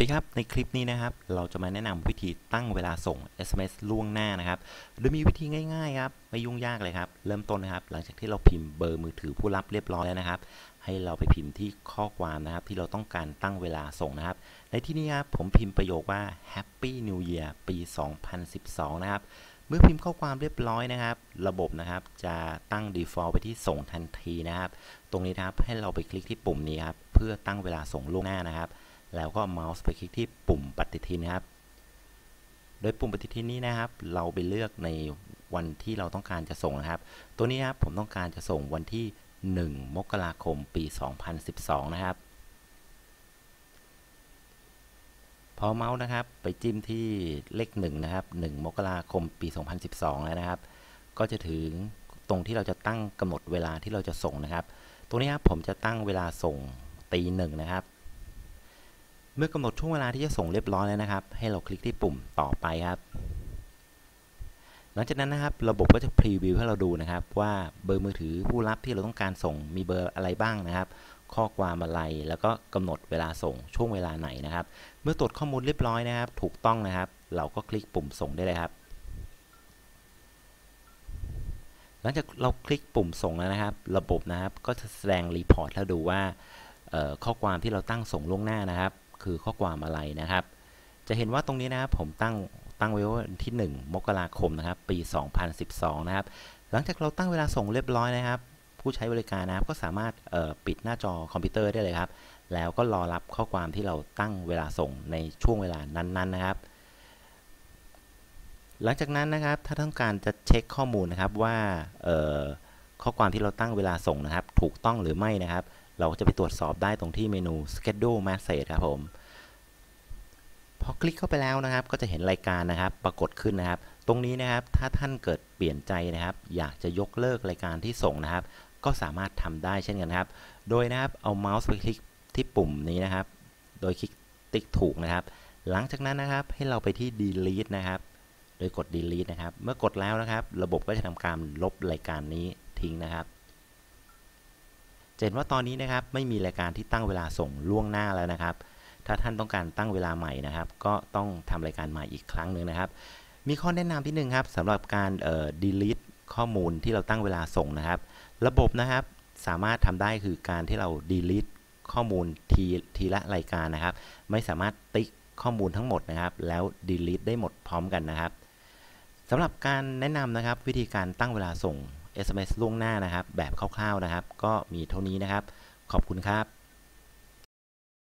วัสดีครับ ในคลิปนี้นะครับ เราจะมาแนะนำวิธีตั้งเวลาส่ง SMS ล่วงหน้านะครับ โดยมีวิธีง่ายๆครับ ไม่ยุ่งยากเลยครับ เริ่มต้นนะครับ หลังจากที่เราพิมพ์เบอร์มือถือผู้รับเรียบร้อยแล้วนะครับ ให้เราไปพิมพ์ที่ข้อความนะครับ ที่เราต้องการตั้งเวลาส่งนะครับ ในที่นี้ครับผมพิมพ์ประโยคว่า Happy New Year ปี 2012 นะครับ เมื่อพิมพ์ข้อความเรียบร้อยนะครับ ระบบนะครับจะตั้ง default ไปที่ส่งทันทีนะครับ ตรงนี้นะครับให้เราไปคลิกที่ปุ่มนี้ครับเพื่อตั้งเวลาส่งล่วงหน้านะครับ แล้วก็เมาส์ไปคลิกที่ปุ่มปฏิทินนะครับ โดยปุ่มปฏิทินนี้นะครับ เราไปเลือกในวันที่เราต้องการจะส่งนะครับ ตัวนี้ครับผมต้องการจะส่งวันที่ 1 มกราคมปี 2012 นะครับ พอเมาส์นะครับไปจิ้มที่เลข1นะครับ 1 มกราคมปี 2012 แล้วนะครับ ก็จะถึงตรงที่เราจะตั้งกำหนดเวลาที่เราจะส่งนะครับ ตรงนี้ครับผมจะตั้งเวลาส่งตีหนึ่งนะครับ มื่อกำหนดช่วงเวลาที่จะส่งเรียบร้อยแล้วนะครับ ให้เราคลิกที่ปุ่มต่อไปครับ หลังจากนั้นนะครับ ระบบก็จะพรีวิวให้เราดูนะครับ ว่าเบอร์มือถือผู้รับที่เราต้องการส่งมีเบอร์อะไรบ้างนะครับ ข้อความอะไรแล้วก็กำหนดเวลาส่งช่วงเวลาไหนนะครับ เมื่อตรวจข้อมูลเรียบร้อยนะครับ ถูกต้องนะครับ เราก็คลิกปุ่มส่งได้เลยครับหลังจากเราคลิกปุ่มส่งแล้วนะครับ ระบบนะครับก็จะแสดงรีพอร์ตแล้วดูว่าข้อความที่เราตั้งส่งล่วงหน้านะครับ คือข้อความอะไรนะครับ จะเห็นว่าตรงนี้นะครับผมตั้งตั้งไว้วันที่ 1 มกราคมนะครับ ปี 2012 นะครับ หลังจากเราตั้งเวลาส่งเรียบร้อยนะครับ ผู้ใช้บริการนะครับก็สามารถปิดหน้าจอคอมพิวเตอร์ได้เลยครับ แล้วก็รอรับข้อความที่เราตั้งเวลาส่งในช่วงเวลานั้นๆนะครับ หลังจากนั้นนะครับ ถ้าต้องการจะเช็คข้อมูลนะครับว่าข้อความที่เราตั้งเวลาส่งนะครับ ถูกต้องหรือไม่นะครับ เราจะไปตรวจสอบได้ตรงที่เมนู schedule message ครับผม พอคลิกเข้าไปแล้วนะครับ ก็จะเห็นรายการนะครับ ปรากฏขึ้นนะครับ ตรงนี้นะครับ ถ้าท่านเกิดเปลี่ยนใจนะครับ อยากจะยกเลิกรายการที่ส่งนะครับ ก็สามารถทำได้เช่นกันครับ โดยนะครับ เอาเมาส์ไปคลิกที่ปุ่มนี้นะครับ โดยคลิกติ๊กถูกนะครับ หลังจากนั้นนะครับ ให้เราไปที่ delete นะครับ โดยกด delete นะครับ เมื่อกดแล้วนะครับ ระบบก็จะทำการลบรายการนี้ทิ้งนะครับ เห็นว่าตอนนี้นะครับไม่มีรายการที่ตั้งเวลาส่งล่วงหน้าแล้วนะครับ ถ้าท่านต้องการตั้งเวลาใหม่นะครับ ก็ต้องทำรายการใหม่อีกครั้งหนึ่งนะครับ มีข้อแนะนำที่หนึ่งครับสำหรับการเอ่อ delete ข้อมูลที่เราตั้งเวลาส่งนะครับ ระบบนะครับสามารถทำได้คือการที่เรา delete ข้อมูลทีทีละรายการนะครับ ไม่สามารถติ๊กข้อมูลทั้งหมดนะครับ แล้ว delete ได้หมดพร้อมกันนะครับสำหรับการแนะนำนะครับวิธีการตั้งเวลาส่ง SMS ล่วงหน้านะครับ แบบคร่าวๆนะครับ ก็มีเท่านี้นะครับ ขอบคุณครับ